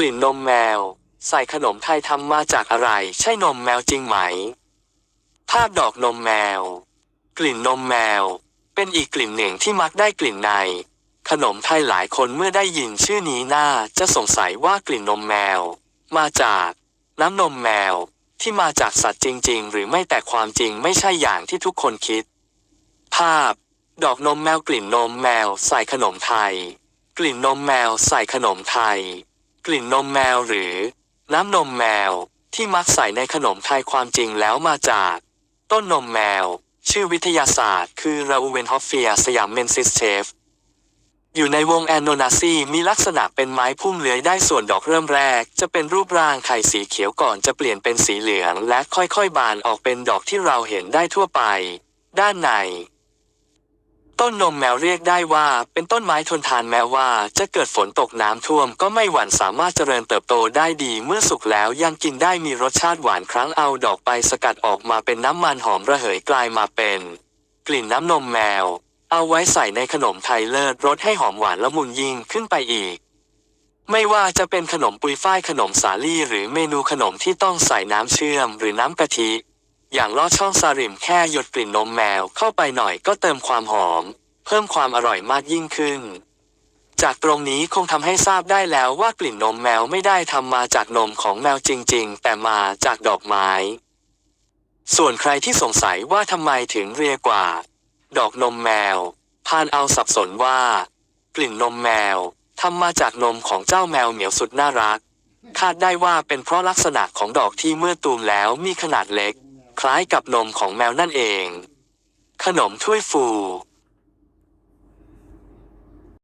กลิ่นนมแมว ใส่ขนมไทยทำมาจากอะไร ใช่นมแมวจริงไหม ภาพดอกนมแมว กลิ่นนมแมว เป็นอีกกลิ่นหนึ่งที่มักได้กลิ่นใน ขนมไทยหลายคนเมื่อได้ยินชื่อนี้น่าจะสงสัยว่ากลิ่นนมแมว มาจาก น้ำนมแมวที่มาจากสัตว์จริง ๆ หรือไม่แต่ความจริงไม่ใช่อย่างที่ทุกคนคิด ภาพ ดอกนมแมวกลิ่นนมแมวใส่ขนมไทย กลิ่นนมแมวใส่ขนมไทย กลิ่นนมแมวหรือ น้ำนมแมวที่มักใส่ในขนมไทยความจริงแล้วมาจาก ต้นนมแมว ชื่อวิทยาศาสตร์ คือราอูเวนฮอฟเฟียสยามเมนซิสเชฟอยู่ในวงแอนโนนาซีมีลักษณะเป็นไม้พุ่มเลื้อยได้ส่วนดอกเริ่มแรก จะเป็นรูปร่างไข่สีเขียวก่อนจะเปลี่ยนเป็นสีเหลือง และค่อยๆ บานออกเป็นดอกที่เราเห็นได้ทั่วไป ด้านใน ต้นนมแมวเรียกได้ว่า เป็นต้นไม้ทนทานแม้ว่า จะเกิดฝนตกน้ำท่วม ก็ไม่หวั่นสามารถเจริญเติบโตได้ดีเมื่อสุกแล้วยังกินได้มีรสชาติหวานครั้งเอาดอกไปสกัดออกมาเป็นน้ำมันหอมระเหยกลายมาเป็น กลิ่นน้ำนมแมว เอาไว้ใส่ในขนมไทยเลิศรสให้หอมหวานละมุนยิ่งขึ้นไปอีก ไม่ว่าจะเป็นขนมปุยฝ้ายขนมสาลี่ หรือเมนูขนมที่ต้องใส่น้ำเชื่อม หรือน้ำกะทิ อย่างลอดช่องซาริมแค่หยดกลิ่นนมแมวเข้าไปหน่อยก็เติมความหอม เพิ่มความอร่อยมากยิ่งขึ้น จากตรงนี้คงทำให้ทราบได้แล้วว่ากลิ่นนมแมวไม่ได้ทำมาจากนมของแมวจริง ๆ แต่มาจากดอกไม้ ส่วนใครที่สงสัยว่าทำไมถึงเรียกว่า ดอกนมแมวพานเอาสับสนว่า กลิ่นนมแมวทำมาจากนมของเจ้าแมวเหมียวสุดน่ารัก คาดได้ว่าเป็นเพราะลักษณะของดอกที่เมื่อตูมแล้วมีขนาดเล็ก คล้ายกับนมของแมวนั่นเอง ขนมถ้วยฟู